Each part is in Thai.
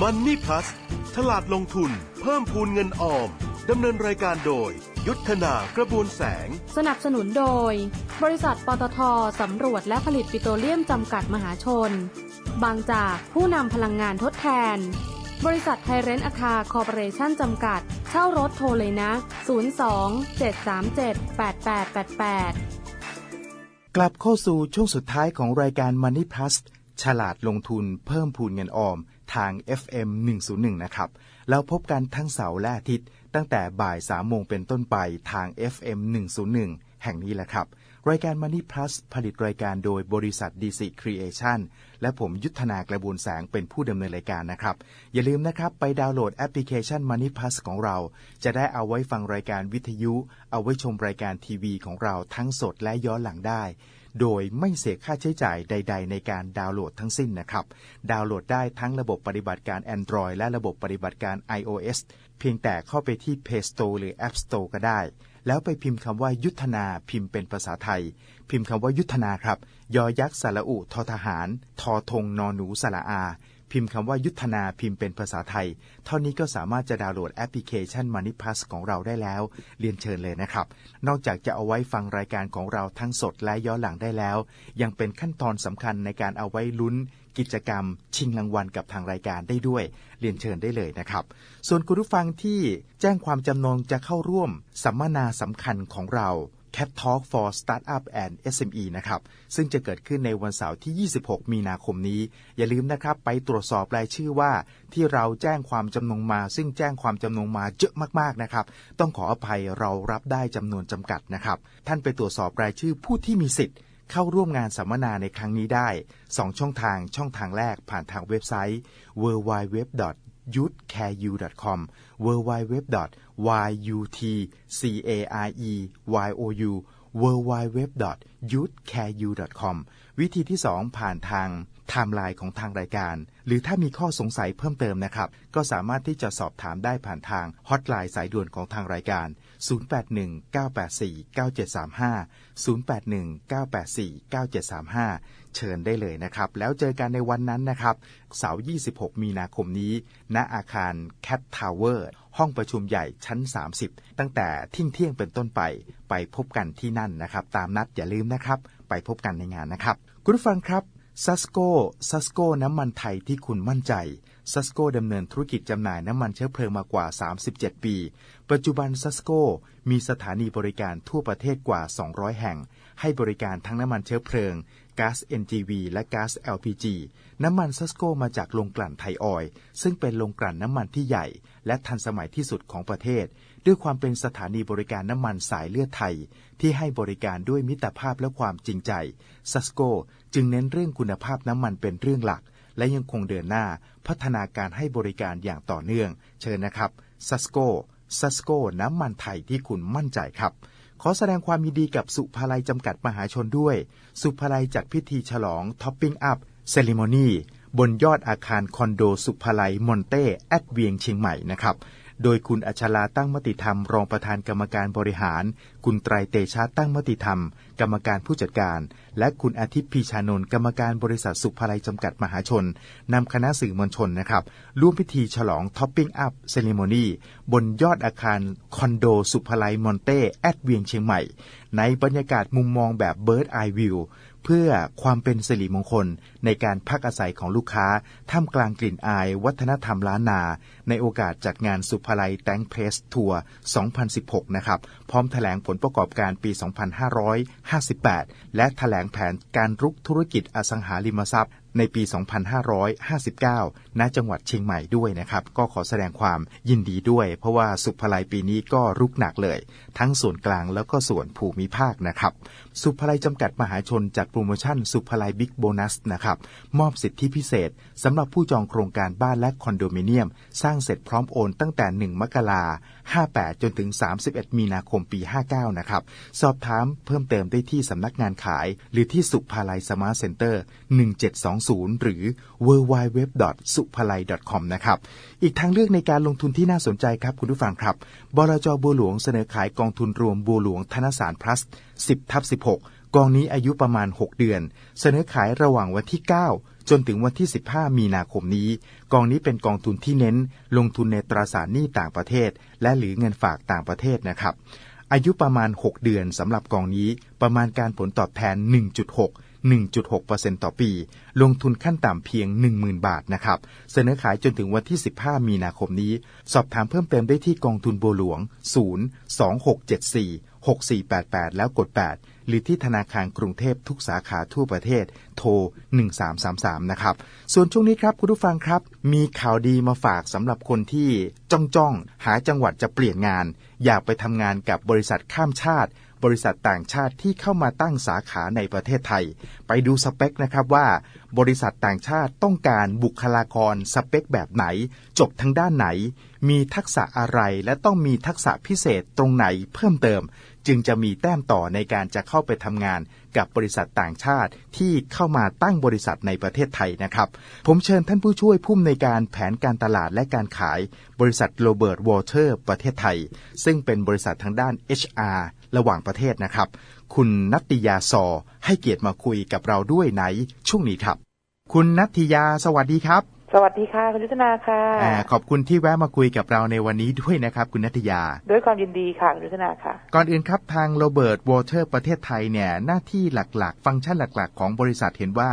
มันนี่พลัสฉลาดลงทุน เพิ่มพูนเงินออม ดำเนินรายการโดย ยุทธนากระบวนแสง สนับสนุนโดย บริษัทปตทสำรวจและผลิตปิโตรเลียมจำกัดมหาชน บางจากผู้นำพลังงานทดแทน บริษัทไทยเรนอาคาคอร์ปอเรชั่นจำกัด เช่ารถโทรเลยนะ 02 737 8888 กลับเข้าสู่ช่วงสุดท้ายของรายการ Money Plus ฉลาดลงทุนเพิ่มพูนเงินออม ทาง FM 101 นะครับ แล้วพบกันทั้งเสาร์และอาทิตย์ ตั้งแต่บ่าย3โมงเป็นต้นไปทาง FM 101 แห่งนี้แหละครับ รายการ Money Plus ผลิตรายการโดยบริษัท DC Creation และผมยุทธนากระบวนแสงเป็นผู้ดำเนินรายการนะครับ อย่าลืมนะครับไปดาวน์โหลดแอปพลิเคชัน Money Plus ของเรา จะได้เอาไว้ฟังรายการวิทยุ เอาไว้ชมรายการทีวีของเราทั้งสดและย้อนหลังได้ โดยไม่เสียค่าใช้จ่ายใด ๆ ในการดาวน์โหลดทั้งสิ้นนะครับ ดาวน์โหลดได้ทั้งระบบปฏิบัติการ Android และระบบปฏิบัติการ iOS เพียงแต่เข้าไปที่ Play Store หรือ App Store ก็ได้ แล้วไปพิมพ์คำว่ายุทธนาพิมพ์เป็นภาษาไทย พิมพ์คำว่ายุทธนาครับ ยอยักษ์สระอุทอทหาร ทอธงนอหนูสระอา พิมพ์คำว่ายุทธนาพิมพ์เป็นภาษาไทย เท่านี้ก็สามารถจะดาวน์โหลดแอปพลิเคชัน Money Plus ของเราได้แล้ว เรียนเชิญเลยนะครับ นอกจากจะเอาไว้ฟังรายการของเราทั้งสดและย้อนหลังได้แล้ว ยังเป็นขั้นตอนสำคัญในการเอาไว้ลุ้นกิจกรรม ชิงรางวัลกับทางรายการได้ด้วย เรียนเชิญได้เลยนะครับ ส่วนคุณผู้ฟังที่แจ้งความจำนงจะเข้าร่วมสัมมนาสำคัญของเรา Cat Talk for Startup and SME นะครับ ซึ่งจะเกิดขึ้นในวันเสาร์ที่ 26 มีนาคมนี้ อย่าลืมนะครับ ไปตรวจสอบรายชื่อว่าที่เราแจ้งความจำนงมา ซึ่งแจ้งความจำนงมาเยอะมากๆนะครับ ต้องขออภัยเรารับได้จำนวนจำกัดนะครับ ท่านไปตรวจสอบรายชื่อผู้ที่มีสิทธิ์เข้าร่วมงานสัมมนาในครั้งนี้ได้ 2 ช่องทาง ช่องทางแรกผ่านทางเว็บไซต์ www youthcareu.com www www.youthcareu www.youthcareu.com วิธีที่ 2 ผ่านทาง ไทม์ไลน์ของทางรายการ หรือถ้ามีข้อสงสัยเพิ่มเติมนะครับ ก็สามารถที่จะสอบถามได้ผ่านทางฮอตไลน์สายด่วนของทางรายการ 0819849735 0819849735 เชิญได้เลยนะครับ แล้วเจอกันในวันนั้นนะครับ เสาร์ 26 มีนาคมนี้ ณอาคาร Cat Tower ห้องประชุมใหญ่ชั้น 30 ตั้งแต่เที่ยงเที่ยงเป็นต้นไป ไปพบกันที่นั่นนะครับ ตามนัดอย่าลืมนะครับ ไปพบกันในงานนะครับ คุณผู้ฟังครับ ซัสโกซัสโกน้ำมันไทยที่คุณมั่นใจซัสโกดำเนินธุรกิจจำหน่ายน้ำมันเชื้อเพลิงมากว่า 37 ปี ปัจจุบันซัสโกมีสถานีบริการทั่วประเทศกว่า 200 แห่ง ให้บริการทั้งน้ำมันเชื้อเพลิงก๊าซ NGV และก๊าซ LPG น้ำมันซัสโกมาจากโรงกลั่นไทยออยล์ซึ่งเป็นโรงกลั่นน้ำมันที่ใหญ่ และทันสมัยที่สุดของประเทศ ด้วยความเป็นสถานีบริการน้ำมันสายเลือดไทย ที่ให้บริการด้วยมิตรภาพและความจริงใจซัสโก จึงเน้นเรื่องคุณภาพน้ำมันเป็นเรื่องหลัก และยังคงเดินหน้าพัฒนาการให้บริการอย่างต่อเนื่อง เชิญนะครับซัสโกซัสโกน้ำมันไทยที่คุณมั่นใจครับ ขอแสดงความยินดีกับสุภาลัยจำกัดมหาชนด้วย สุภาลัยจัดพิธีฉลองท็อปปิ้งอัพเซเลโมนีบนยอดอาคารคอนโดสุภาลัยมอนเต้แอดเวียงเชียงใหม่นะครับ โดยคุณอัชราตั้งมติธรรม รองประธานกรรมการบริหาร คุณไตรเตชะตั้งมติธรรม กรรมการผู้จัดการ และคุณอาทิตย์พีชานนท์กรรมการบริษัทสุภาลัยจำกัดมหาชนนำคณะสื่อมวลชนนะครับร่วมพิธีฉลองท็อปปิ้งอัพเซเลโมนีบนยอดอาคารคอนโดสุภาลัยมอนเต้แอดเวียงเชียงใหม่ ในบรรยากาศมุมมองแบบเบิร์ดไอวิว เพื่อความเป็นสิริมงคลในการพักอาศัยของลูกค้า ท่ามกลางกลิ่นอายวัฒนธรรมล้านนา ในโอกาสจัดงานสุภาลัยแตงเพรสทัวร์ 2016 นะครับ พร้อมแถลงผลประกอบการปี 2558 และแถลงแผนการรุกธุรกิจอสังหาริมทรัพย์ในปี 2559 ณจังหวัดเชียงใหม่ด้วยนะครับ ก็ขอแสดงความยินดีด้วย เพราะว่าสุภลัยปีนี้ก็รุกหนักเลย ทั้งส่วนกลางแล้วก็ส่วนภูมิภาคนะครับ สุภลัยจำกัดมหาชนจัดโปรโมชั่นสุภลัยบิ๊กโบนัสนะครับมอบสิทธิพิเศษสำหรับผู้จองโครงการบ้านและคอนโดมิเนียม สร้างเสร็จพร้อมโอนตั้งแต่ 1 มกรา58 จนถึง 31 มีนาคมปี 59 นะครับ สอบถามเพิ่มเติมได้ที่สำนักงานขาย หรือที่สุภาลัยสมาร์ทเซ็นเตอร์ 1720 หรือ w w w s u p a l a i com นะครับ อีกทางเลือกในการลงทุนที่น่าสนใจครับคุณผู้ฟังครับ บลจบัวหลวงเสนอขายกองทุนรวมบัวหลวงธนสาร plus 10ทับ16 กองนี้อายุประมาณ 6 เดือน เสนอขายระหว่างวันที่ 9 จนถึงวันที่ 15 มีนาคมนี้ กองนี้เป็นกองทุนที่เน้น ลงทุนในตราสารหนี้ต่างประเทศ และหรือเงินฝากต่างประเทศนะครับอายุประมาณ 6 เดือนสำหรับกองนี้ประมาณการผลตอบแทน 1.6 1.6%ต่อปี ลงทุนขั้นต่ำเพียง 10,000 บาทนะครับ เสนอขายจนถึงวันที่ 15 มีนาคมนี้ สอบถามเพิ่มเติมได้ที่กองทุนบัวหลวง 0 2674 6488 แล้วกด 8 หรือที่ธนาคารกรุงเทพทุกสาขาทั่วประเทศ โทร 1333 นะครับ ส่วนช่วงนี้ครับ คุณผู้ฟังครับ มีข่าวดีมาฝากสำหรับคนที่จ้องจ้องหาจังหวัดจะเปลี่ยนงาน อยากไปทำงานกับบริษัทข้ามชาติ บริษัทต่างชาติที่เข้ามาตั้งสาขาในประเทศไทย ไปดูสเปคนะครับว่า บริษัทต่างชาติต้องการบุคลากรสเปคแบบไหน จบทางด้านไหน มีทักษะอะไรและต้องมีทักษะพิเศษตรงไหนเพิ่มเติม จึงจะมีแต้มต่อในการจะเข้าไปทำงานกับบริษัทต่างชาติที่เข้ามาตั้งบริษัทในประเทศไทยนะครับ ผมเชิญท่านผู้ช่วยผู้อำนวยการแผนการตลาดและการขาย บริษัทโรเบิร์ตวอเตอร์ประเทศไทย ซึ่งเป็นบริษัททางด้าน HR ระหว่างประเทศนะครับ คุณนัตติยาซอให้เกียรติมาคุยกับเราด้วยในช่วงนี้ครับ คุณนัตติยาสวัสดีครับ สวัสดีค่ะคุณยุทธนาค่ะอ่าขอบคุณที่แวะมาคุยกับเราในวันนี้ด้วยนะครับ คุณนัตติยา ด้วยความยินดีค่ะคุณยุทธนาค่ะ ก่อนอื่นครับทางโรเบิร์ตวอเตอร์ประเทศไทยเนี่ยหน้าที่หลักๆ ฟังก์ชันหลักๆ ของบริษัทเห็นว่า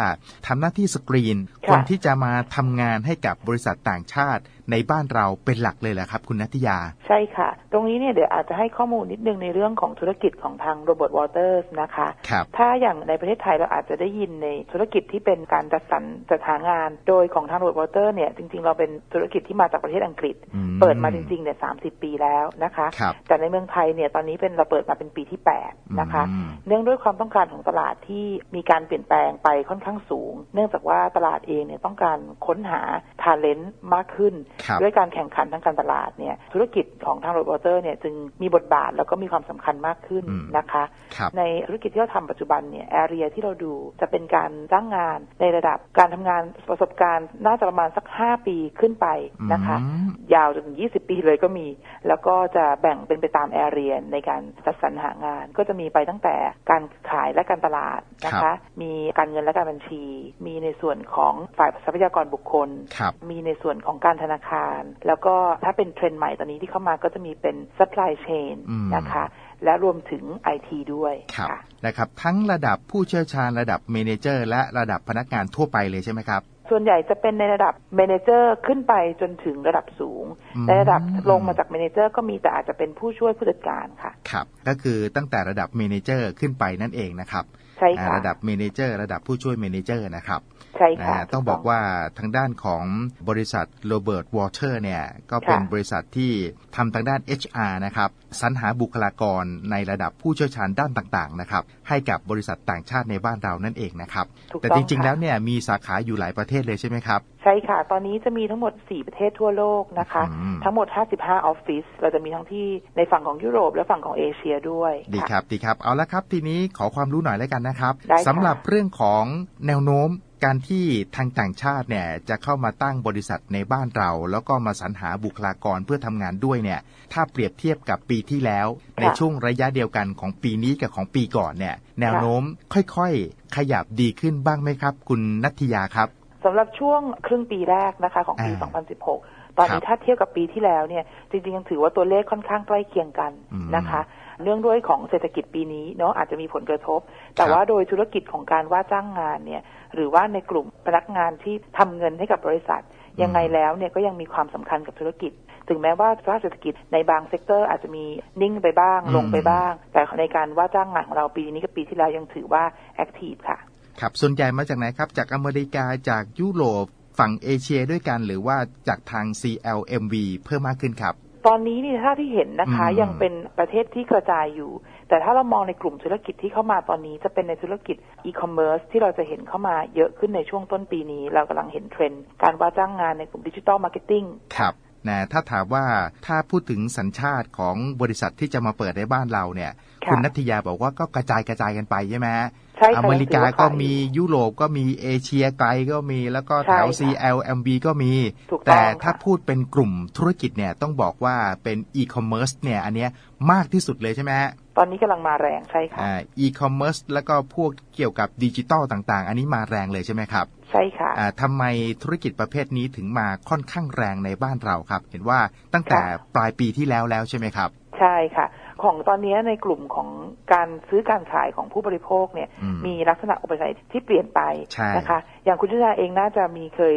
ทำหน้าที่สกรีน ค่ะ คนที่จะมาทำงานให้กับบริษัทต่างชาติ ในบ้านเราเป็นหลักเลยแหละครับ คุณนัทยา ใช่ค่ะ ตรงนี้เนี่ยเดี๋ยวอาจจะให้ข้อมูลนิดนึงในเรื่องของธุรกิจของทางโรเบิร์ตวอเตอร์สนะคะครับถ้าอย่างในประเทศไทยเราอาจจะได้ยินในธุรกิจที่เป็นการจัดสรรจัดหางาน โดยของทางโรเบิร์ตวอเตอร์เนี่ยจริงๆ เราเป็นธุรกิจที่มาจากประเทศอังกฤษอืมเปิดมาจริงๆเนี่ยสาปีแล้วนะคะครับแต่ในเมืองไทยเนี่ยตอนนี้เป็นเราเปิดมาเป็นปีที่แปดนะคะอืมเนื่องด้วยความต้องการของตลาดที่มีการเปลี่ยนแปลงไปค่อนข้างสูง เนื่องจากว่าตลาดเองเนี่ยต้องการค้นหาทาเลนต์มากขึ้นครับด้วยการแข่งขันทางการตลาดเนี่ยธุรกิจของทางโรบอเตอร์เนี่ยจึงมีบทบาทแล้วก็มีความสำคัญมากขึ้นอืมนะคะครับในธุรกิจที่เราทำปัจจุบันเนี่ยแอเรียที่เราดูจะเป็นการจ้างงานในระดับการทำงานประสบการณ์น่าจะประมาณสัก 5 ปีขึ้นไปนะคะอืมยาวจนถึง 20 ปีเลยก็มี แล้วก็จะแบ่งเป็นไปตามแอเรียในการจัดสรรหางาน ก็จะมีไปตั้งแต่การขายและการตลาดนะครัคะบมีการเงินและการบัญชี มีในส่วนของฝ่ายทรัพยากรบุคคลครับมีในส่วนของการธนาคาร แล้วก็ถ้าเป็นเทรนด์ใหม่ตอนนี้ที่เข้ามาก็จะมีเป็น supply chain อืมนะคะ และรวมถึง IT ด้วยครับค่ะนะครับ ทั้งระดับผู้เชี่ยวชาญระดับเมเนเจอร์และระดับพนักงานทั่วไปเลยใช่ไหมครับส่วนใหญ่จะเป็นในระดับเมเนเจอร์ขึ้นไปจนถึงระดับสูงอืมในระดับลงมาจากเมเนเจอร์ก็มีแต่อาจจะเป็นผู้ช่วยผู้จัดการค่ะ ครับ ก็คือตั้งแต่ระดับเมเนเจอร์ขึ้นไปนั่นเองนะครับ ใช่อ่าค่ะระดับเมเนเจอร์ระดับผู้ช่วยเมเนเจอร์นะครับใช่นะค่ะฮะต้องบอกว่าทางด้านของบริษัทโรเบิร์ตวอเตอร์เนี่ยก็เป็นค่ะบริษัทที่ทำทางด้าน HR นะครับสรรหาบุคลากรในระดับผู้เชี่ยวชาญด้านต่างๆนะครับให้กับบริษัทต่างชาติในบ้านเรานั่นเองนะครับถูกแต่ต้อจงริงๆค่ะแล้วเนี่ยมีสาขาอยู่หลายประเทศเลยใช่ไหมครับใช่ค่ะ ตอนนี้จะมีทั้งหมด 4 ประเทศทั่วโลกนะคะอืมทั้งหมด 55 ออฟฟิศ เราจะมีทั้งที่ในฝั่งของยุโรปและฝั่งของเอเชียด้วย ดีค่ะครับ ดีครับ เอาละครับ ทีนี้ขอความรู้หน่อยแล้วกันนะครับได้ค่ะสำหรับเรื่องของแนวโน้มการที่ทางต่างชาติเนี่ยจะเข้ามาตั้งบริษัทในบ้านเรา แล้วก็มาสรรหาบุคลากรเพื่อทำงานด้วยเนี่ยถ้าเปรียบเทียบกับปีที่แล้ว ในช่วงระยะเดียวกันของปีนี้กับของปีก่อนเนี่ยแนวโน้มค่อยๆ ขยับดีขึ้นบ้างไหมครับ คุณนัทธิยาครับสำหรับช่วงครึ่งปีแรกนะคะของปีอ่า2016 ตอนนี้ครับถ้าเทียบกับปีที่แล้วเนี่ยจริงๆยังถือว่าตัวเลขค่อนข้างใกล้เคียงกันอืมนะคะ เนื่องด้วยของเศรษฐกิจปีนี้เนาะอาจจะมีผลกระทบ แต่ครับว่าโดยธุรกิจของการว่าจ้างงานเนี่ยหรือว่าในกลุ่มพนักงานที่ทำเงินให้กับบริษัท ยังไงแล้วเนี่ยก็ยังมีความสำคัญกับธุรกิจ ถึงแม้ว่าสภาพเศรษฐกิจในบางเซกเตอร์อาจจะมีนิ่งไปบ้างอืมลงไปบ้าง แต่ในการว่าจ้างงานของเราปีนี้กับปีที่แล้วยังถือว่าแอคทีฟค่ะครับส่วนใหญ่มาจากไหนครับ จากอเมริกาจากยุโรปฝั่งเอเชียด้วยกันหรือว่าจากทาง CLMV เพิ่มมากขึ้นครับ ตอนนี้นี่ถ้าที่เห็นนะคะอืมยังเป็นประเทศที่กระจายอยู่ แต่ถ้าเรามองในกลุ่มธุรกิจที่เข้ามาตอนนี้จะเป็นในธุรกิจอีคอมเมิร์ซที่เราจะเห็นเข้ามาเยอะขึ้นในช่วงต้นปีนี้ เรากำลังเห็นเทรนด์การว่าจ้างงานในกลุ่มดิจิ t a ลมาร์เก็ตติ้งครับนะถ้าถามว่าถ้าพูดถึงสัญชาติของบริษัทที่จะมาเปิดในบ้านเราเนี่ยค่ะคุณนัทยาบอกว่าก็กระจายกระจายกันไปใช่ไหมฮะ ใช่ค่ะอเมริกายังถือว่าก็ขายมียุโรปก็มีเอเชียไกลก็มีแล้วก็ใช่แถวค่ะ CLMV ก็มีถูกต้องแต่ถ้าค่ะพูดเป็นกลุ่มธุรกิจเนี่ยต้องบอกว่าเป็นอีคอมเมิร์ซเนี่ยอันเนี้ยมากที่สุดเลยใช่ไหมฮะตอนนี้กำลังมาแรงใช่ค่ะอ่าอีคอมเมิร์ซแล้วก็พวกเกี่ยวกับดิจิตอลต่างๆ อันนี้มาแรงเลยใช่ไหมครับ ใช่ค่ะอ่าทำไมธุรกิจประเภทนี้ถึงมาค่อนข้างแรงในบ้านเราครับ เห็นว่าตั้งแต่ค่ะปลายปีที่แล้วแล้วใช่ไหมครับ ใช่ค่ะ ของตอนนี้ในกลุ่มของการซื้อการขายของผู้บริโภคเนี่ยอืมมีลักษณะอุปนิสัยที่เปลี่ยนไปใช่นะคะ อย่างคุณชิดาเองน่าจะมีเคย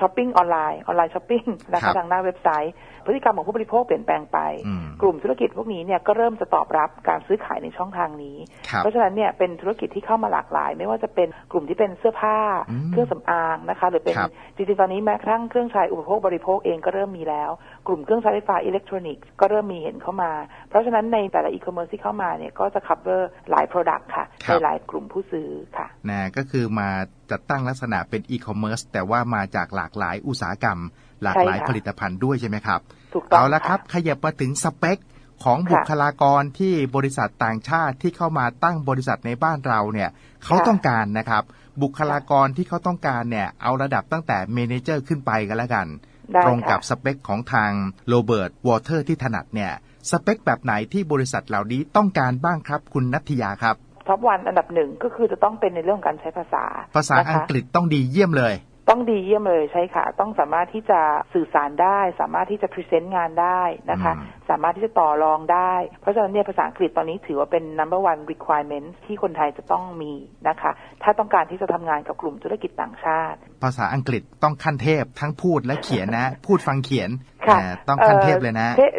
ช้อปปิ้งออนไลน์ออนไลน์ช้อปปิ้งนะครัคะบทางหน้าเว็บไซต์ พฤติกรรมของผู้บริโภคเปลี่ยนแปลงไปอืมกลุ่มธุรกิจพวกนี้เนี่ยก็เริ่มจะตอบรับการซื้อขายในช่องทางนี้ครับเพราะฉะนั้นเนี่ยเป็นธุรกิจที่เข้ามาหลากหลาย ไม่ว่าจะเป็นกลุ่มที่เป็นเสื้อผ้าอืมเครื่องสำอางนะคะ หรือเป็นครับจริงๆตอนนี้แม้กระทั่งเครื่องใช้อุปโภคบริโภคเองก็เริ่มมีแล้ว กลุ่มเครื่องใช้ไฟฟ้าอิเล็กทรอนิกส์ก็เริ่มมีเห็นเข้ามา เพราะฉะนั้นในแต่ละอีคอมเมิร์ซที่เข้ามาเนี่ยก็จะ cover หลาย Product ค่ะครัในบหลายกลุ่มผู้ซื้อค่ะนะก็คือมา จัดตั้งลักษณะเป็นอีคอมเมิร์ซแต่ว่ามาจากหลากหลายอุตสาหกรรม หลากหลายใช่ค่ะผลิตภัณฑ์ด้วยใช่ไหมครับถูกต้องเอาละครับ ขยับมาถึงสเปคของค่ะบุคลากรที่บริษัทต่างชาติที่เข้ามาตั้งบริษัทในบ้านเราเนี่ยเขาต้องการนะครับ บุคลากรที่เขาต้องการเนี่ยเอาระดับตั้งแต่เมเนเจอร์ขึ้นไปกันแล้วกันได้ตรงกับค่ะสเปคของทางโรเบิร์ตวอเตอร์ที่ถนัดเนี่ยสเปคแบบไหนที่บริษัทเหล่านี้ต้องการบ้างครับคุณนัทยาครับ ท็อปวันอันดับหนึ่งก็คือจะต้องเป็นในเรื่องของการใช้ภาษา ภาษานะคะอังกฤษต้องดีเยี่ยมเลย ต้องดีเยี่ยมเลยใช่ค่ะ ต้องสามารถที่จะสื่อสารได้ สามารถที่จะพรีเซนต์งานได้นะคะอืมสามารถที่จะต่อรองได้ เพราะฉะนั้นเนี่ยภาษาอังกฤษตอนนี้ถือว่าเป็น number one requirement ที่คนไทยจะต้องมีนะคะ ถ้าต้องการที่จะทำงานกับกลุ่มธุรกิจต่างชาติ ภาษาอังกฤษต้องขั้นเทพทั้งพูดและเขียนนะ พูดฟังเขียนค่ะอ่าต้องขั้นเทพเลยนะ เทพ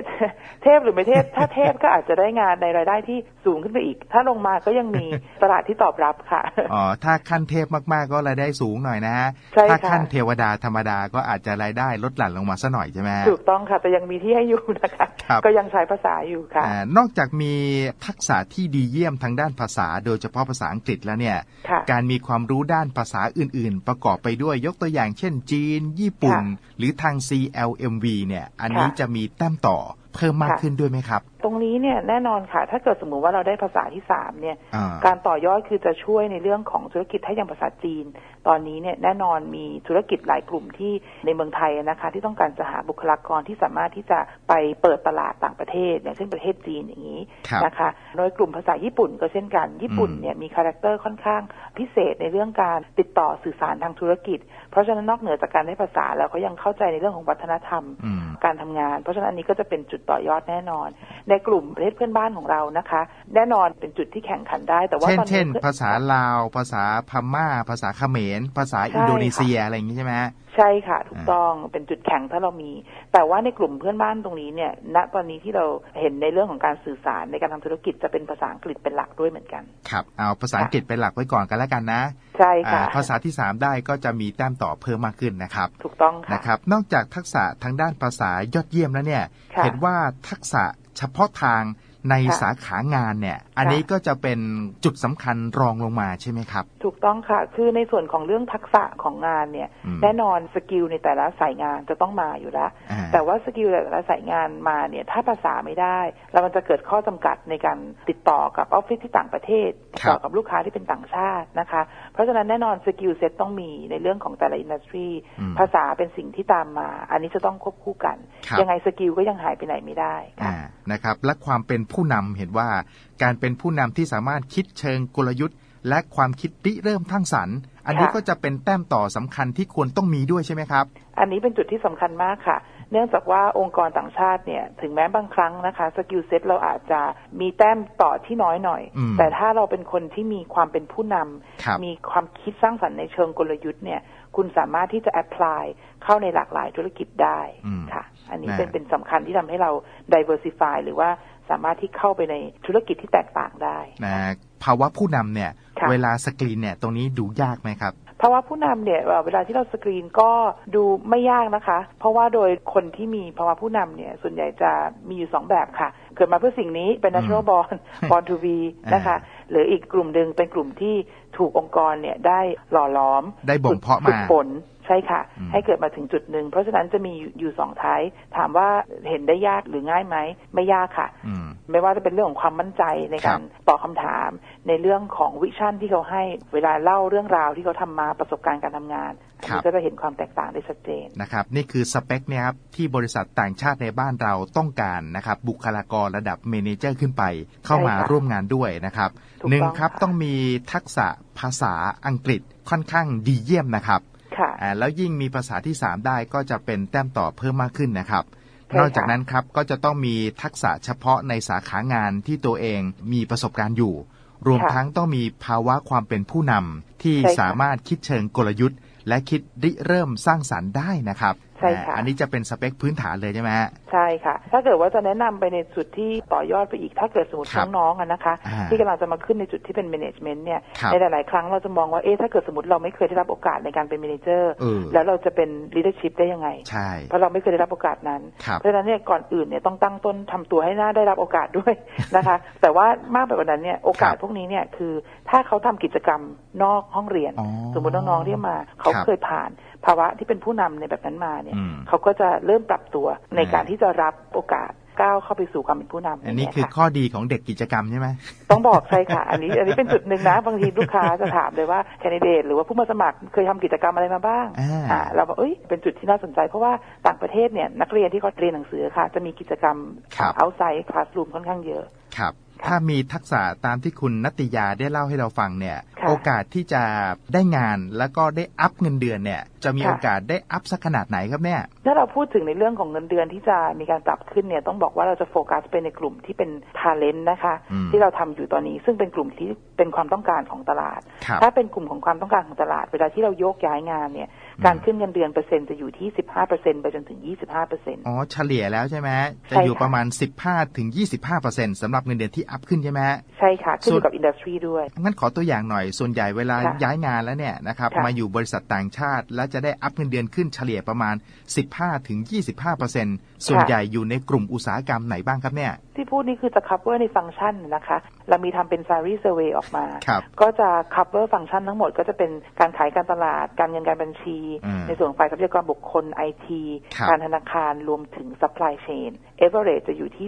เทพหรือไม่เทพ ถ้าเทพก็อาจจะได้งานในรายได้ที่สูงขึ้นไปอีก ถ้าลงมาก็ยังมีตลาดที่ตอบรับค่ะ อ๋อ ถ้าขั้นเทพมากๆก็รายได้สูงหน่อยนะฮะใช่ค่ะถ้าขั้นเทวดาธรรมดาก็อาจจะรายได้ลดหลั่นลงมาซะหน่อยใช่ไหมฮะถูกต้องค่ะ แต่ยังมีที่ให้อยู่นะคะครับก็ยังใช้ภาษาอยู่ค่ะอ่านอกจากมีทักษะที่ดีเยี่ยมทางด้านภาษา โดยเฉพาะภาษาอังกฤษแล้วเนี่ยค่ะการมีความรู้ด้านภาษาอื่น ๆ ประกอบไปด้วยยกตัวอย่างเช่น จีน ญี่ปุ่นค่ะหรือทาง CLMV เนี่ย อันนี้ค่ะจะมีแต้มต่อเพิ่มมากค่ะขึ้นด้วยไหมครับตรงนี้เนี่ยแน่นอนค่ะ ถ้าเกิดสมมุติว่าเราได้ภาษาที่สามเนี่ยอ่าการต่อยอดคือจะช่วยในเรื่องของธุรกิจถ้าอย่างภาษาจีน ตอนนี้เนี่ยแน่นอนมีธุรกิจหลายกลุ่มที่ในเมืองไทยนะคะ ที่ต้องการจะหาบุคลากรที่สามารถที่จะไปเปิดตลาดต่างประเทศ อย่างเช่นประเทศจีนอย่างนี้ครับนะคะโดยกลุ่มภาษาญี่ปุ่นก็เช่นกันญี่ปุ่นอืมเนี่ยมีคาแรคเตอร์ค่อนข้างพิเศษในเรื่องการติดต่อสื่อสารทางธุรกิจ เพราะฉะนั้นนอกเหนือจากการได้ภาษาแล้วเขายังเข้าใจในเรื่องของวัฒนธรรมอืมการทำงาน เพราะฉะนั้นอันนี้ก็จะเป็นจุดต่อยอดแน่นอนในกลุ่มประเทศเพื่อนบ้านของเรานะคะ แน่นอนเป็นจุดที่แข่งขันได้ แต่ว่าเช่นตอนนี้เช่นพื่อนภาษาลาว ภาษาพม่า ภาษาเขมร ภาษาใช่อินโดนีเซียค่ะอะไรอย่างนี้ใช่ไหมฮะใช่ค่ะ ถูกต้องเป็นจุดแข็งถ้าเรามี แต่ว่าในกลุ่มเพื่อนบ้านตรงนี้เนี่ยณตอนนี้ที่เราเห็นในเรื่องของการสื่อสารในการทำธุรกิจจะเป็นภาษาอังกฤษเป็นหลักด้วยเหมือนกันครับเอาภาษาอังกฤษเป็นหลักไว้ก่อนกันแล้วกันนะใช่ค่ะอ่าภาษาที่3ได้ก็จะมีแต้มต่อเพิ่มมากขึ้นนะครับ ถูกต้องค่ะนะครับ นอกจากทักษะทางด้านภาษายอดเยี่ยมแล้วเนี่ยค่ะเห็นว่าทักษะ เฉพาะทางในค่ะสาขางานเนี่ย อันนี้ก็จะเป็นจุดสำคัญรองลงมาใช่ไหมครับ ถูกต้องค่ะ คือในส่วนของเรื่องทักษะของงานเนี่ยอืมแน่นอนสกิลในแต่ละสายงานจะต้องมาอยู่แล้วอ่าแต่ว่าสกิลแต่ละสายงานมาเนี่ย ถ้าภาษาไม่ได้ แล้วมันจะเกิดข้อจำกัดในการติดต่อกับออฟฟิศที่ต่างประเทศติดต่อกับลูกค้าที่เป็นต่างชาตินะคะเพ ราะฉะนั้นแน่นอนสกิลเซ็ตต้องมีในเรื่องของแต่ละอินดัสทรีอืมภาษาเป็นสิ่งที่ตามมา อันนี้จะต้องควบคู่กันครับยังไงสกิลก็ยังหายไปไหนไม่ได้ค่ะอ่านะครับ และความเป็นผู้นำเห็นว่าการเป็นผู้นำที่สามารถคิดเชิงกลยุทธ์ และความคิดริเริ่มทั้งสรรค์อันนี้ค่ะก็จะเป็นแต้มต่อสำคัญที่ควรต้องมีด้วยใช่ไหมครับ อันนี้เป็นจุดที่สำคัญมากค่ะ เนื่องจากว่าองค์กรต่างชาติเนี่ยถึงแม้บางครั้งนะคะสกิลเซ็ตเราอาจจะมีแต้มต่อที่น้อยหน่อยอืมแต่ถ้าเราเป็นคนที่มีความเป็นผู้นำครับมีความคิดสร้างสรรค์ในเชิงกลยุทธ์เนี่ยคุณสามารถที่จะแอพพลายเข้าในหลากหลายธุรกิจได้อืมค่ะ อันนี้นะเป็นเป็นสำคัญที่ทำให้เรา diversify หรือว่า สามารถที่เข้าไปในธุรกิจที่แตกต่างได้นะภาวะผู้นำเนี่ยค่ะเวลาสกรีนเนี่ยตรงนี้ดูยากไหมครับภาวะผู้นำเนี่ยเอ่อเวลาที่เราสกรีนก็ดูไม่ยากนะคะ เพราะว่าโดยคนที่มีภาวะผู้นำเนี่ยส่วนใหญ่จะมีอยู่สองแบบค่ะ เกิดมาเพื่อสิ่งนี้เป็น natural born born to be นะคะหรืออีกกลุ่มหนึ่งเป็นกลุ่มที่ถูกองค์กรเนี่ยได้หล่อล้อมได้บ่มเพาะมาฝึกฝน ใช่ค่ะอืมให้เกิดมาถึงจุดหนึ่ง เพราะฉะนั้นจะมีอยู่อยู่สองท้าย ถามว่าเห็นได้ยากหรือง่ายไหม ไม่ยากค่ะอืมไม่ว่าจะเป็นเรื่องของความมั่นใจในการตอบคำถาม ในเรื่องของวิชั่นที่เขาให้เวลาเล่าเรื่องราวที่เขาทำมาประสบการณ์การทำงานอันครับนี้ก็จะเห็นความแตกต่างได้ชัดเจนนะครับ นี่คือสเปคเนี่ยครับที่บริษัทต่างชาติในบ้านเราต้องการนะครับ บุคลากรระดับเมเนเจอร์ขึ้นไป เข้ามาใช่ค่ะร่วมงานด้วยนะครับถูกหนึ่งต้องครับค่ะต้องมีทักษะภาษาอังกฤษค่อนข้างดีเยี่ยมนะครับ ค่ะอ่าแล้วยิ่งมีภาษาที่ 3 ได้ก็จะเป็นแต้มต่อเพิ่มมากขึ้นนะครับใช่ค่ะนอกจากนั้นครับก็จะต้องมีทักษะเฉพาะในสาขางานที่ตัวเองมีประสบการณ์อยู่ รวมค่ะทั้งต้องมีภาวะความเป็นผู้นำที่ใช่ค่ะสามารถคิดเชิงกลยุทธ์ และคิดริเริ่มสร้างสรรค์ได้นะครับ ใช่ค่ะอ่าอันนี้จะเป็นสเปคพื้นฐานเลยใช่ไหมฮะใช่ค่ะ ถ้าเกิดว่าจะแนะนำไปในจุดที่ต่อยอดไปอีก ถ้าเกิดสมมติครับน้องๆอะนะคะอ่าที่กำลังจะมาขึ้นในจุดที่เป็น management เนี่ยครับในหลายๆ ครั้งเราจะมองว่าเอ๊ะถ้าเกิดสมมติเราไม่เคยได้รับโอกาสในการเป็น manager เออแล้วเราจะเป็น leadership ได้ยังไงใช่เพราะเราไม่เคยได้รับโอกาสนั้นครับเพราะฉะนั้นเนี่ยก่อนอื่นเนี่ยต้องตั้งต้นทำตัวให้น่าได้รับโอกาสด้วยนะคะ แต่ว่ามากไปกว่านั้นเนี่ยโอกาสครับพวกนี้เนี่ยคือถ้าเขาทำกิจกรรมนอกห้องเรียนอ๋อสมมติน้องๆที่มาเขาครับเคยผ่าน ภาวะที่เป็นผู้นำในแบบนั้นมาเนี่ยอืมเขาก็จะเริ่มปรับตัวในอ่าการที่จะรับโอกาสก้าวเข้าไปสู่ความเป็นผู้นำอันนี้ย่างคือเงี้ยข้อดีของเด็กกิจกรรมใช่ไหมต้องบอกใช่ค่ะ อันนี้อันนี้เป็นจุดหนึ่งนะ บางทีลูกค้าจะถามเลยว่าแคนดิเดตหรือว่าผู้มาสมัครเคยทำกิจกรรมอะไรมาบ้างอ่าเราบอกเอ้ยเป็นจุดที่น่าสนใจ เพราะว่าต่างประเทศเนี่ยนักเรียนที่เขาเรียนหนังสือค่ะ จะมีกิจกรรมครับ outside classroom ค่อนข้างเยอะครับ ถ้ามีทักษะตามที่คุณนัตติยาได้เล่าให้เราฟังเนี่ยค่ะโอกาสที่จะได้งานแล้วก็ได้อัพเงินเดือนเนี่ย จะมีค่ะโอกาสได้อัพสักขนาดไหนครับเนี่ย ถ้าเราพูดถึงในเรื่องของเงินเดือนที่จะมีการปรับขึ้นเนี่ย ต้องบอกว่าเราจะโฟกัสไปในกลุ่มที่เป็นทาเลนต์นะคะอืมที่เราทำอยู่ตอนนี้ ซึ่งเป็นกลุ่มที่เป็นความต้องการของตลาดครับถ้าเป็นกลุ่มของความต้องการของตลาด เวลาที่เราโยกย้ายงานเนี่ยอืม การขึ้นเงินเดือนเปอร์เซ็นต์จะอยู่ที่15เปอร์เซ็นต์ไปจนถึง25เปอร์เซ็นต์อ๋อเฉลี่ยแล้วใช่ไหมจะใช่อยู่ค่ะประมาณ15ถึง25เปอร์เซ็นต์สำหรับเงินเดือนที่อัพขึ้นใช่ไหมฮะใช่ค่ะขึ้นอส่วนยู่กับอินดัสทรีด้วยงั้นขอตัวอย่างหน่อยส่วนใหญ่เวลาค่ะย้ายงานแล้วเนี่ยนะครับค่ะมาอยู่บริษัทต่างชาติ แล้วจะได้อัพเงินเดือนขึ้นเฉลี่ยประมาณ15ถึง25เปอร์เซ็นต์ส่วนใหญ่อยู่ในกลุ่มอุตสาหกรรมไหนบ้างครับเนี่ยที่พูดนี่คือจะ cover ในฟังก์ชันนะคะ เรามีทำเป็น salary survey ออกมาครับก็จะ cover ฟังก์ชันทั้งหมดก็จะเป็นการขายการตลาด การเงินการบัญชีอืมในส่วนของฝ่ายทรัพยากรบุคคล IT ครับการธนาคารรวมถึง supply chain average จะอยู่ที่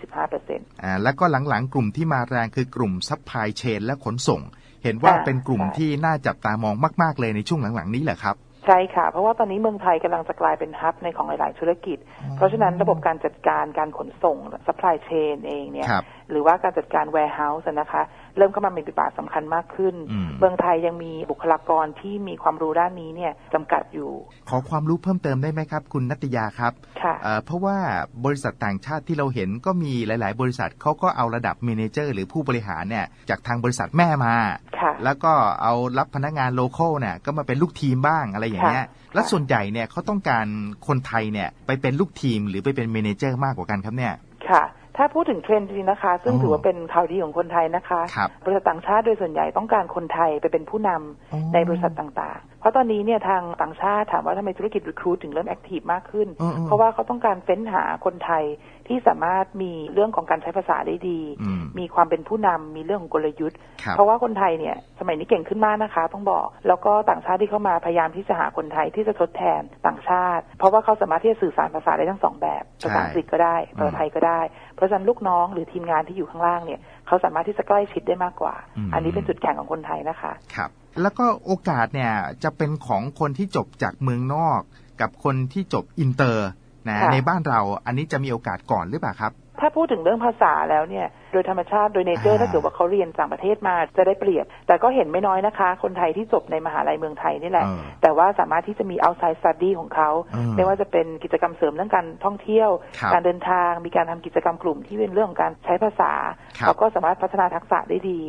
15-25เปอร์เซ็นต์อ่าแล้วก็หลังๆ กลุ่มที่มาแรงคือกลุ่มซัพพลายเชนและขนส่ง เห็นว่าอ่าเป็นกลุ่มใช่ที่น่าจับตามองมาก ๆ เลยในช่วงหลัง ๆ นี้แหละครับ ใช่ค่ะ เพราะว่าตอนนี้เมืองไทยกำลังจะกลายเป็นฮับในของหลาย ๆ ธุรกิจ เพราะฉะนั้นระบบการจัดการการขนส่ง supply chain เองเนี่ยครับหรือว่าการจัดการ warehouse อะนะคะ เริ่มเข้ามามีบทบาทสำคัญมากขึ้นอืมเมืองไทยยังมีบุคลากรที่มีความรู้ด้านนี้เนี่ยจำกัดอยู่ ขอความรู้เพิ่มเติมได้ไหมครับ คุณนัตยาครับค่ะเอ่อเพราะว่าบริษัทต่างชาติที่เราเห็นก็มีหลาย ๆ บริษัทเขาก็เอาระดับเมเนเจอร์หรือผู้บริหารเนี่ยจากทางบริษัทแม่มาค่ะแล้วก็เอารับพนักงานโลเคอลเนี่ยก็มาเป็นลูกทีมบ้างอะไรอย่างเงี้ยค่ะและส่วนใหญ่เนี่ยเขาต้องการคนไทยเนี่ยไปเป็นลูกทีมหรือไปเป็นเมเนเจอร์มากกว่ากันครับเนี่ยค่ะถ้าพูดถึงเทรนด์จริงๆนะคะ ซึ่งอ๋อถือว่าเป็นข่าวดีของคนไทยนะคะครับบริษัทต่างชาติโดยส่วนใหญ่ต้องการคนไทยไปเป็นผู้นำอ๋อในบริษัทต่างๆ เพราะตอนนี้เนี่ยทางต่างชาติถามว่าทำไมธุรกิจ recruit ถึงเริ่มแอคทีฟมากขึ้นอืมๆเพราะว่าเขาต้องการเฟ้นหาคนไทยที่สามารถมีเรื่องของการใช้ภาษาได้ดีอืมมีความเป็นผู้นำมีเรื่องของกลยุทธ์ครับเพราะว่าคนไทยเนี่ยสมัยนี้เก่งขึ้นมากนะคะ ต้องบอก แล้วก็ต่างชาติที่เข้ามาพยายามที่จะหาคนไทยที่จะทดแทนต่างชาติ เพราะว่าเขาสามารถที่จะสื่อสารภาษาได้ทั้งสองแบบภาษาอังกฤษก็ได้ภาษาไทยก็ได้ เพราะฉะนั้นลูกน้องหรือทีมงานที่อยู่ข้างล่างเนี่ยเขาสามารถที่จะใกล้ชิดได้มากกว่าอืมอันนี้เป็นจุดแข็งของคนไทยนะคะครับแล้วก็โอกาสเนี่ยจะเป็นของคนที่จบจากเมืองนอก กับคนที่จบอินเตอร์ นะค่ะในบ้านเราอันนี้จะมีโอกาสก่อนหรือเปล่าครับ ถ้าพูดถึงเรื่องภาษาแล้วเนี่ยโดยธรรมชาติโดยเนเจอร์อ่าถ้าเกิดว่าเขาเรียนต่างประเทศมาจะได้เปรียบ แต่ก็เห็นไม่น้อยนะคะ คนไทยที่จบในมหาลัยเมืองไทยนี่แหละเออแต่ว่าสามารถที่จะมี outside study ของเขาเออไม่ว่าจะเป็นกิจกรรมเสริมเรื่องการท่องเที่ยวครับการเดินทาง มีการทำกิจกรรมกลุ่มที่เป็นเรื่องของการใช้ภาษาครับแล้วก็สามารถพัฒนาทักษะได้ดี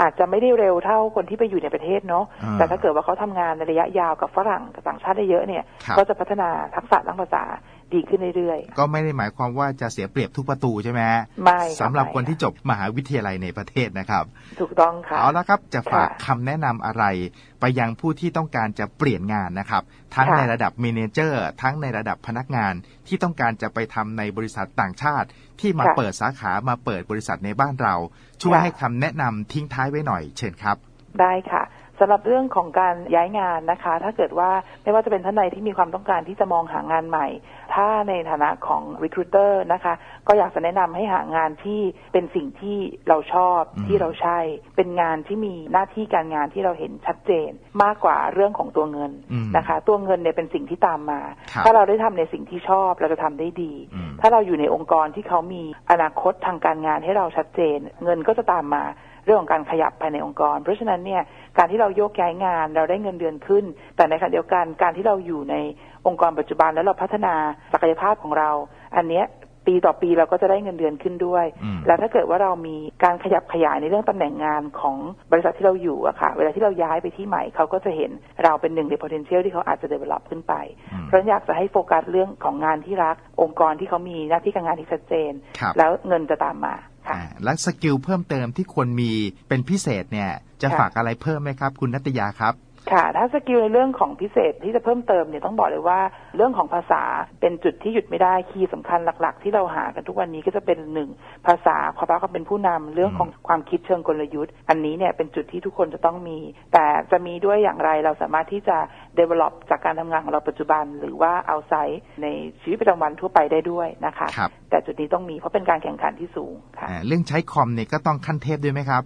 อาจจะไม่ได้เร็วเท่าคนที่ไปอยู่ในประเทศเนาะอ่าแต่ถ้าเกิดว่าเขาทำงานในระยะยาวกับฝรั่งกับต่างชาติได้เยอะเนี่ยครับก็จะพัฒนาทักษะด้านภาษา ดีขึ้นเรื่อยก็ไม่ได้หมายความว่าจะเสียเปรียบทุกประตูใช่ไหมฮะไม่ค่ะสำหรับไม่คนที่จบมหาวิทยาลัยในประเทศนะครับๆถูกต้องค่ะเอาละครับจะฝากค่ะคำแนะนำอะไร ไปยังผู้ที่ต้องการจะเปลี่ยนงานนะครับ ทั้งค่ะในระดับเมเนเจอร์ ทั้งในระดับพนักงานที่ต้องการจะไปทำในบริษัทต่างชาติ ที่มาค่ะเปิดสาขามาเปิดบริษัทในบ้านเรา ช่วยค่ะให้คำแนะนำทิ้งท้ายไว้หน่อย เชิญครับ ได้ค่ะ สำหรับเรื่องของการย้ายงานนะคะ ถ้าเกิดว่าไม่ว่าจะเป็นท่านใดที่มีความต้องการที่จะมองหางานใหม่ ถ้าในฐานะของ recruiter นะคะ ก็อยากจะแนะนำให้หางานที่เป็นสิ่งที่เราชอบอืมที่เราใช่ เป็นงานที่มีหน้าที่การงานที่เราเห็นชัดเจน มากกว่าเรื่องของตัวเงินอืมนะคะ ตัวเงินเนี่ยเป็นสิ่งที่ตามมาครับถ้าเราได้ทำในสิ่งที่ชอบเราจะทำได้ดีอืมถ้าเราอยู่ในองค์กรที่เขามีอนาคตทางการงานให้เราชัดเจน เงินก็จะตามมา เรื่องของการขยับภายในองค์กร เพราะฉะนั้นเนี่ยการที่เราโยกย้ายงานเราได้เงินเดือนขึ้น แต่ในขณะเดียวกันการที่เราอยู่ในองค์กรปัจจุบันแล้วเราพัฒนาศักยภาพของเรา อันเนี้ยปีต่อปีเราก็จะได้เงินเดือนขึ้นด้วยอืมแล้วถ้าเกิดว่าเรามีการขยับขยายในเรื่องตำแหน่งงานของบริษัทที่เราอยู่อะค่ะ เวลาที่เราย้ายไปที่ใหม่เขาก็จะเห็นเราเป็นหนึ่งใน potential ที่เขาอาจจะ develop ขึ้นไปอืมเพราะฉะนั้นอยากจะให้โฟกัสเรื่องของงานที่รัก องค์กรที่เขามีหน้าที่การงานที่ชัดเจนครับแล้วเงินจะตามมาค่ะอ่า และสกิลเพิ่มเติมที่ควรมีเป็นพิเศษเนี่ย จะค่ะฝากอะไรเพิ่มไหมครับ คุณนัตยาครับ ค่ะ ถ้าสกิลในเรื่องของพิเศษที่จะเพิ่มเติมเนี่ยต้องบอกเลยว่า เรื่องของภาษาเป็นจุดที่หยุดไม่ได้คีย์สำคัญหลัก ๆ ที่เราหากันทุกวันนี้ก็จะเป็นหนึ่งภาษาความรักความเป็นผู้นำเรื่องของความคิดเชิงกลยุทธ์ อันนี้เนี่ยเป็นจุดที่ทุกคนจะต้องมี แต่จะมีด้วยอย่างไรเราสามารถที่จะ develop จากการทำงานของเราปัจจุบัน หรือว่าเอาไซต์ในชีวิตประจำวันทั่วไปได้ด้วยนะคะครับแต่จุดนี้ต้องมีเพราะเป็นการแข่งขันที่สูงค่ะอ่าเรื่องใช้คอมเนี่ยก็ต้องขั้นเทพด้วยไหมครับ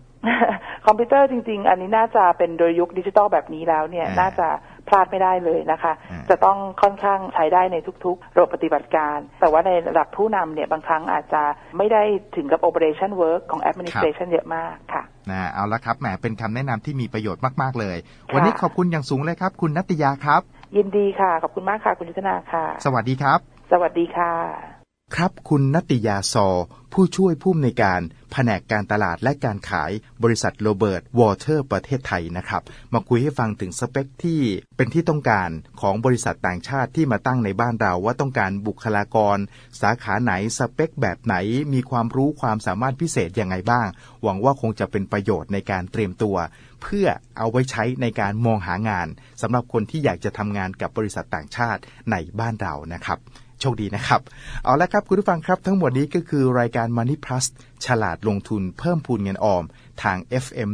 คอมพิวเตอร์จริง ๆ อันนี้น่าจะเป็นโดยยุคดิจิตอลแบบนี้แล้วเนี่ยอ่าน่าจะพลาดไม่ได้เลยนะคะอ่าจะต้องค่อนข้างใช้ได้ในทุกๆระบบปฏิบัติการ แต่ว่าในระดับผู้นำเนี่ยบางครั้งอาจจะไม่ได้ถึงกับ operation work ของ administration เยอะมากค่ะนะเอาละครับแหมเป็นคำแนะนำที่มีประโยชน์มากๆเลย วันนี้ขอบคุณอย่างสูงเลยครับ คุณนัตยาครับ ยินดีค่ะ ขอบคุณมากค่ะ คุณยุทธนาค่ะ สวัสดีครับ สวัสดีค่ะ ครับคุณนัตติยาซอ ผู้ช่วยผู้อำนวยการแผนกการตลาดและการขายบริษัทโรเบิร์ตวอเตอร์ประเทศไทยนะครับ มาคุยให้ฟังถึงสเปคที่เป็นที่ต้องการของบริษัทต่างชาติที่มาตั้งในบ้านเราว่าต้องการบุคลากร สาขาไหนสเปคแบบไหนมีความรู้ความสามารถพิเศษยังไงบ้าง หวังว่าคงจะเป็นประโยชน์ในการเตรียมตัว เพื่อเอาไว้ใช้ในการมองหางานสำหรับคนที่อยากจะทำงานกับบริษัทต่างชาติในบ้านเรานะครับ โชคดีนะครับ เอาละครับคุณผู้ฟังครับทั้งหมดนี้ก็คือรายการ Money Plus ฉลาดลงทุนเพิ่มพูนเงินออม ทาง FM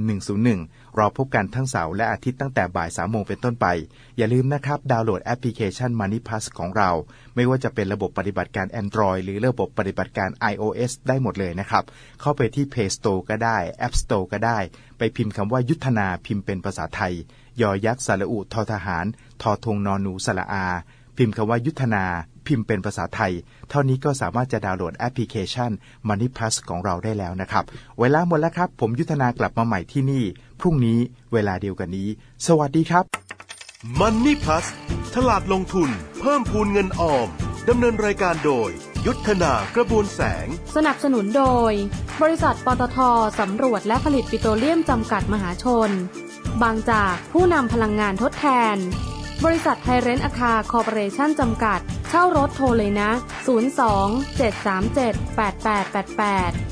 101 เราพบกันทั้งเสาร์และอาทิตย์ตั้งแต่บ่าย3โมงเป็นต้นไป อย่าลืมนะครับ ดาวน์โหลดแอปพลิเคชัน Money Plus ของเรา ไม่ว่าจะเป็นระบบปฏิบัติการ Android หรือระบบปฏิบัติการ iOS ได้หมดเลยนะครับ เข้าไปที่ Play Store ก็ได้ App Store ก็ได้ ไปพิมพ์คำว่ายุทธนาพิมพ์เป็นภาษาไทย ยอยักษ์สระอุทอทหาร ทอทงนอหนูสระอา พิมพ์คำว่ายุทธนา พิมพ์เป็นภาษาไทย เท่านี้ก็สามารถจะดาวน์โหลดแอปพลิเคชัน Money Plus ของเราได้แล้วนะครับ เวลาหมดแล้วครับ ผมยุทธนากลับมาใหม่ที่นี่ พรุ่งนี้เวลาเดียวกันนี้ สวัสดีครับ Money Plus ฉลาดลงทุน เพิ่มพูนเงินออมดำเนินรายการโดย ยุทธนากระบวนแสง สนับสนุนโดย บริษัทปตทสำรวจและผลิตปิโตรเลียมจำกัดมหาชน บางจากผู้นำพลังงานทดแทน บริษัทไทยเรนต์อาคาคอร์ปอเรชั่นจำกัด เช่ารถโทรเลยนะ 02 737 8888